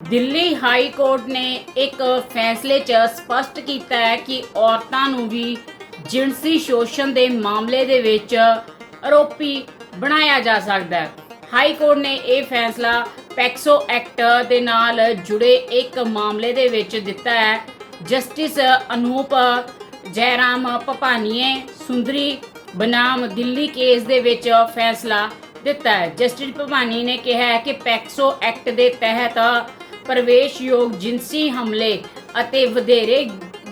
Delhi high court ਨੇ ਇੱਕ ਫੈਸਲੇ 'ਚ ਸਪਸ਼ਟ ਕੀਤਾ ਹੈ ਕਿ ਔਰਤਾਂ ਨੂੰ ਵੀ ਜਿਣਸੀ ਸ਼ੋਸ਼ਣ ਦੇ ਮਾਮਲੇ ਦੇ ਵਿੱਚ ਆਰੋਪੀ ਬਣਾਇਆ ਜਾ ਸਕਦਾ ਹੈ। ਹਾਈ ਕੋਰਟ ਨੇ ਇਹ ਫੈਸਲਾ ਪੈਕਸੋ ਐਕਟ ਦੇ ਨਾਲ ਜੁੜੇ ਇੱਕ ਮਾਮਲੇ ਦੇ ਵਿੱਚ ਦਿੱਤਾ ਹੈ। ਜਸਟਿਸ ਅਨੂਪ ਜੈਰਾਮ ਪਪਾਨੀਏ ਸੁੰਦਰੀ ਬਨਾਮ ਦਿੱਲੀ ਕੇਸ ਦੇ ਵਿੱਚ ਫੈਸਲਾ ਦਿੱਤਾ ਹੈ। ਜਸਟਿਸ ਪਪਾਨੀ ਨੇ ਕਿਹਾ ਹੈ ਕਿ ਪੈਕਸੋ ਐਕਟ ਦੇ ਤਹਿਤ ਪ੍ਰਵੇਸ਼ਯੋਗ ਜਿਨਸੀ ਹਮਲੇ ਅਤੇ ਵਧੇਰੇ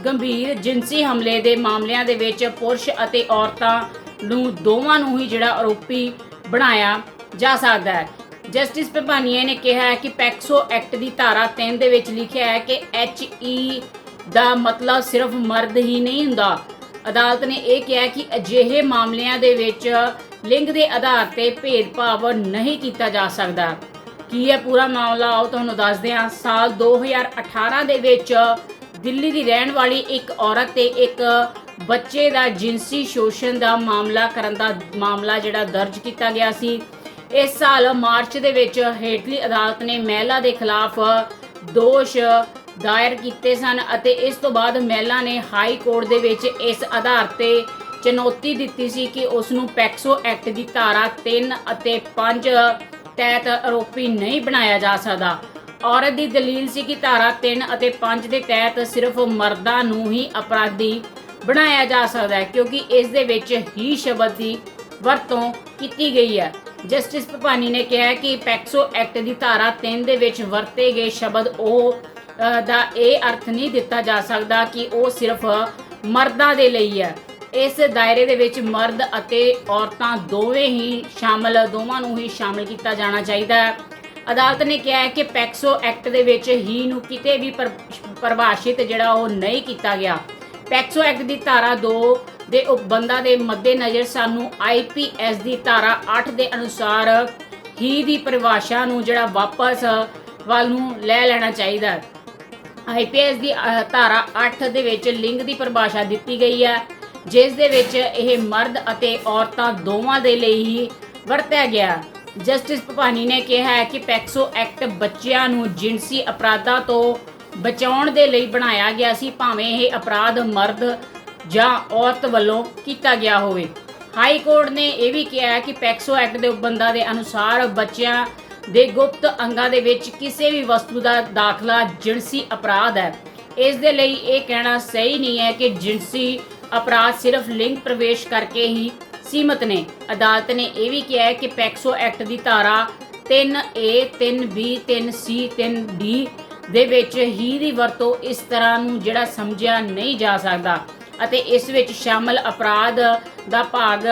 ਗੰਭੀਰ ਜਿਨਸੀ ਹਮਲੇ ਦੇ ਮਾਮਲਿਆਂ ਦੇ ਵਿੱਚ ਪੁਰਸ਼ ਅਤੇ ਔਰਤਾਂ ਨੂੰ ਦੋਵਾਂ ਨੂੰ ਹੀ ਜਿਹੜਾ ਆਰੋਪੀ ਬਣਾਇਆ ਜਾ ਸਕਦਾ ਹੈ। ਜਸਟਿਸ ਪਪਾਨੀਏ ਨੇ ਕਿਹਾ ਹੈ ਕਿ ਪੈਕਸੋ ਐਕਟ ਦੀ ਧਾਰਾ 3 ਦੇ ਵਿੱਚ ਲਿਖਿਆ ਹੈ ਕਿ ਐਚ ਈ ਦਾ ਮਤਲਬ ਸਿਰਫ ਮਰਦ ਹੀ ਨਹੀਂ ਹੁੰਦਾ। ਅਦਾਲਤ ਨੇ ਇਹ ਕਿਹਾ ਕਿ ਅਜਿਹੇ ਮਾਮਲਿਆਂ ਦੇ ਵਿੱਚ ਲਿੰਗ ਦੇ ਆਧਾਰ ਤੇ ਭੇਦਭਾਵ ਨਹੀਂ ਕੀਤਾ ਜਾ ਸਕਦਾ। ਕੀ ਹੈ ਪੂਰਾ ਮਾਮਲਾ ਆਓ ਤੁਹਾਨੂੰ ਦੱਸਦੇ ਹਾਂ। ਸਾਲ 2018 ਦੇ ਵਿੱਚ ਦਿੱਲੀ ਦੀ ਰਹਿਣ ਵਾਲੀ ਇੱਕ ਔਰਤ ਤੇ ਇੱਕ ਬੱਚੇ ਦਾ ਜਿਨਸੀ ਸ਼ੋਸ਼ਣ ਦਾ ਮਾਮਲਾ ਕਰਨ ਦਾ ਮਾਮਲਾ ਜਿਹੜਾ ਦਰਜ ਕੀਤਾ ਗਿਆ ਸੀ। ਇਸ ਸਾਲ ਮਾਰਚ ਦੇ ਵਿੱਚ ਹੇਠਲੀ ਅਦਾਲਤ ਨੇ ਮਹਿਲਾ ਦੇ ਖਿਲਾਫ ਦੋਸ਼ ਦਾਇਰ ਕੀਤੇ ਸਨ ਅਤੇ ਇਸ ਤੋਂ ਬਾਅਦ ਮਹਿਲਾ ਨੇ ਹਾਈ ਕੋਰਟ ਦੇ ਵਿੱਚ ਇਸ ਆਧਾਰ ਤੇ ਚੁਣੌਤੀ ਦਿੱਤੀ ਸੀ ਕਿ ਉਸ ਨੂੰ ਪੈਕਸੋ ਐਕਟ ਦੀ ਧਾਰਾ 3 ਅਤੇ 5 ਤਹਿਤ ਆਰੋਪੀ ਨਹੀਂ ਬਣਾਇਆ ਜਾ ਸਕਦਾ। ਔਰਤ ਦੀ ਦਲੀਲ ਸੀ ਕਿ ਧਾਰਾ 3 ਅਤੇ 5 ਦੇ ਤਹਿਤ ਸਿਰਫ ਮਰਦਾਂ ਨੂੰ ਹੀ ਅਪਰਾਧੀ ਬਣਾਇਆ ਜਾ ਸਕਦਾ ਹੈ, ਕਿਉਂਕਿ ਇਸ ਦੇ ਵਿੱਚ ਹੀ ਸ਼ਬਦ ਦੀ ਵਰਤੋਂ ਕੀਤੀ ਗਈ ਹੈ। ਜਸਟਿਸ ਪਪਾਨੀ ਨੇ ਕਿਹਾ ਕਿ ਪੈਕਸੋ ਐਕਟ ਦੀ ਧਾਰਾ 3 ਦੇ ਵਿੱਚ ਵਰਤੇ ਗਏ ਸ਼ਬਦ ਉਹ ਦਾ ਇਹ ਅਰਥ ਨਹੀਂ ਦਿੱਤਾ ਜਾ ਸਕਦਾ ਕਿ ਉਹ ਸਿਰਫ ਮਰਦਾਂ ਦੇ ਲਈ ਹੈ। ਇਸ ਦਾਇਰੇ ਦੇ ਵਿੱਚ ਮਰਦ ਅਤੇ ਔਰਤਾਂ ਦੋਵੇਂ ਹੀ ਸ਼ਾਮਲ, ਦੋਵਾਂ ਨੂੰ ਹੀ ਸ਼ਾਮਲ ਕੀਤਾ ਜਾਣਾ ਚਾਹੀਦਾ ਹੈ। ਅਦਾਲਤ ਨੇ ਕਿਹਾ ਹੈ ਕਿ ਪੈਕਸੋ ਐਕਟ ਦੇ ਵਿੱਚ ਹੀ ਨੂੰ ਕਿਤੇ ਵੀ ਪਰਿਭਾਸ਼ਿਤ ਜਿਹੜਾ ਉਹ ਨਹੀਂ ਕੀਤਾ ਗਿਆ। ਪੈਕਸੋ ਐਕਟ ਦੀ ਧਾਰਾ 2 ਦੇ ਉਪਬੰਧਾਂ ਦੇ ਮੱਦੇਨਜ਼ਰ ਸਾਨੂੰ ਆਈਪੀਐਸ ਦੀ ਧਾਰਾ 8 ਦੇ ਅਨੁਸਾਰ ਹੀ ਦੀ ਪਰਿਭਾਸ਼ਾ ਨੂੰ ਜਿਹੜਾ ਵਾਪਸ ਵੱਲ ਨੂੰ ਲੈ ਲੈਣਾ ਚਾਹੀਦਾ ਹੈ। ਆਈਪੀਐਸ ਦੀ ਧਾਰਾ 8 ਦੇ ਵਿੱਚ ਲਿੰਗ ਦੀ ਪਰਿਭਾਸ਼ਾ ਦਿੱਤੀ ਗਈ ਹੈ। ਜਿਸ ਦੇ ਵਿੱਚ ਇਹ ਮਰਦ ਅਤੇ ਔਰਤਾਂ ਦੋਵਾਂ ਦੇ ਲਈ ਹੀ ਵਰਤਿਆ ਗਿਆ। ਜਸਟਿਸ ਪਪਾਨੀ ਨੇ ਕਿਹਾ ਹੈ ਕਿ ਪੈਕਸੋ ਐਕਟ ਬੱਚਿਆਂ ਨੂੰ ਜਿਨਸੀ ਅਪਰਾਧਾਂ ਤੋਂ ਬਚਾਉਣ ਦੇ ਲਈ ਬਣਾਇਆ ਗਿਆ ਸੀ, ਭਾਵੇਂ ਇਹ ਅਪਰਾਧ ਮਰਦ ਜਾਂ ਔਰਤ ਵੱਲੋਂ ਕੀਤਾ ਗਿਆ ਹੋਵੇ। ਹਾਈ ਕੋਰਟ ਨੇ ਇਹ ਵੀ ਕਿਹਾ ਹੈ ਕਿ ਪੈਕਸੋ ਐਕਟ ਦੇ ਉਪਬੰਧਾਂ ਦੇ ਅਨੁਸਾਰ ਬੱਚਿਆਂ ਦੇ ਗੁਪਤ ਅੰਗਾਂ ਦੇ ਵਿੱਚ ਕਿਸੇ ਵੀ ਵਸਤੂ ਦਾ ਦਾਖਲਾ ਜਿਨਸੀ ਅਪਰਾਧ ਹੈ। ਇਸ ਦੇ ਲਈ ਇਹ ਕਹਿਣਾ ਸਹੀ ਨਹੀਂ ਹੈ ਕਿ ਜਿਨਸੀ ਅਪਰਾਧ ਸਿਰਫ ਲਿੰਗ ਪ੍ਰਵੇਸ਼ ਕਰਕੇ ਹੀ ਸੀਮਤ ਨੇ। ਅਦਾਲਤ ਨੇ ਇਹ ਵੀ ਕਿਹਾ ਹੈ ਕਿ ਪੈਕਸੋ ਐਕਟ ਦੀ ਧਾਰਾ 3A 3B 3C 3D ਦੇ ਵਿੱਚ ਹੀ ਦੀ ਵਰਤੋਂ ਇਸ ਤਰ੍ਹਾਂ ਨੂੰ ਜਿਹੜਾ ਸਮਝਿਆ ਨਹੀਂ ਜਾ ਸਕਦਾ ਅਤੇ ਇਸ ਵਿੱਚ ਸ਼ਾਮਲ ਅਪਰਾਧ ਦਾ ਭਾਗ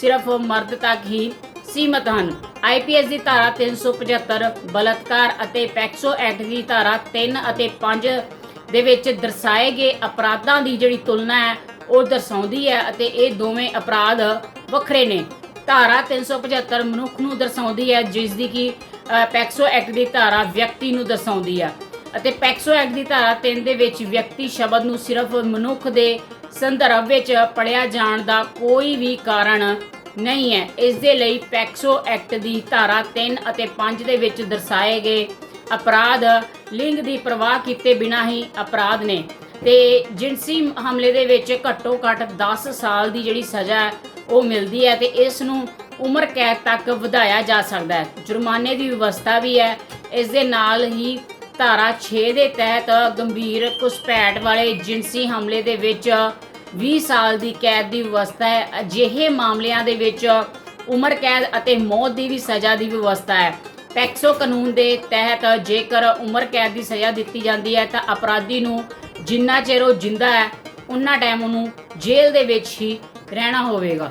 ਸਿਰਫ ਮਰਦ ਤੱਕ ਹੀ ਸੀਮਤ ਹਨ। ਆਈਪੀਐਸ ਦੀ ਧਾਰਾ 375 ਬਲਤਕਾਰ ਅਤੇ ਪੈਕਸੋ ਐਕਟ ਦੀ ਧਾਰਾ 3 ਅਤੇ 5 ਦੇ ਵਿੱਚ ਦਰਸਾਏ ਗਏ ਅਪਰਾਧਾਂ ਦੀ ਜਿਹੜੀ ਤੁਲਨਾ ਹੈ ਉਹ ਦਰਸਾਉਂਦੀ ਹੈ ਅਤੇ ਇਹ ਦੋਵੇਂ ਅਪਰਾਧ ਵੱਖਰੇ ਨੇ। ਧਾਰਾ 375 ਮਨੁੱਖ ਨੂੰ ਦਰਸਾਉਂਦੀ ਹੈ, ਜਿਸ ਦੀ ਕਿ ਪੈਕਸੋ ਐਕਟ ਦੀ ਧਾਰਾ ਵਿਅਕਤੀ ਨੂੰ ਦਰਸਾਉਂਦੀ ਹੈ। ਅਤੇ ਪੈਕਸੋ ਐਕਟ ਦੀ ਧਾਰਾ 3 ਦੇ ਵਿੱਚ ਵਿਅਕਤੀ ਸ਼ਬਦ ਨੂੰ ਸਿਰਫ ਮਨੁੱਖ ਦੇ ਸੰਦਰਭ ਵਿੱਚ ਪੜਿਆ ਜਾਣ ਦਾ ਕੋਈ ਵੀ ਕਾਰਨ ਨਹੀਂ ਹੈ। ਇਸ ਦੇ ਲਈ ਪੈਕਸੋ ਐਕਟ ਦੀ ਧਾਰਾ 3 ਅਤੇ 5 ਦੇ ਵਿੱਚ ਦਰਸਾਏ ਗਏ ਅਪਰਾਧ ਲਿੰਗ ਦੀ ਪਰਵਾਹ ਕੀਤੇ ਬਿਨਾਂ ਹੀ ਅਪਰਾਧ ਨੇ। ਤੇ ਜਿਨਸੀ ਹਮਲੇ ਦੇ ਵਿੱਚ ਘੱਟੋ ਘੱਟ 10 ਸਾਲ ਦੀ ਜਿਹੜੀ ਸਜ਼ਾ ਹੈ, ਉਹ ਮਿਲਦੀ ਹੈ ਤੇ ਇਸ ਨੂੰ ਉਮਰ ਕੈਦ ਤੱਕ ਵਧਾਇਆ ਜਾ ਸਕਦਾ ਹੈ। ਜੁਰਮਾਨੇ ਦੀ ਵਿਵਸਥਾ ਵੀ ਹੈ। ਇਸ ਦੇ ਨਾਲ ਹੀ ਧਾਰਾ 6 ਦੇ ਤਹਿਤ ਗੰਭੀਰ ਘੁਸਪੈਠ ਵਾਲੇ ਜਿਨਸੀ ਹਮਲੇ ਦੇ ਵਿੱਚ 20 ਸਾਲ ਦੀ ਕੈਦ ਦੀ ਵਿਵਸਥਾ ਹੈ। ਅਜਿਹੇ ਮਾਮਲਿਆਂ ਦੇ ਵਿੱਚ ਉਮਰ ਕੈਦ ਅਤੇ ਮੌਤ ਦੀ ਵੀ ਸਜ਼ਾ ਦੀ ਵਿਵਸਥਾ ਹੈ। ਪੈਕਸੋ ਕਾਨੂੰਨ ਦੇ ਤਹਿਤ ਜੇਕਰ ਉਮਰ ਕੈਦ ਦੀ ਸਜ਼ਾ ਦਿੱਤੀ ਜਾਂਦੀ ਹੈ ਤਾਂ ਅਪਰਾਧੀ ਨੂੰ ਜਿੰਨਾ ਚਿਰ ਉਹ ਜਿੰਦਾ ਹੈ ਉਨਾ ਟਾਈਮ ਉਹਨੂੰ ਜੇਲ੍ਹ ਦੇ ਵਿੱਚ ਹੀ ਰਹਿਣਾ ਹੋਵੇਗਾ।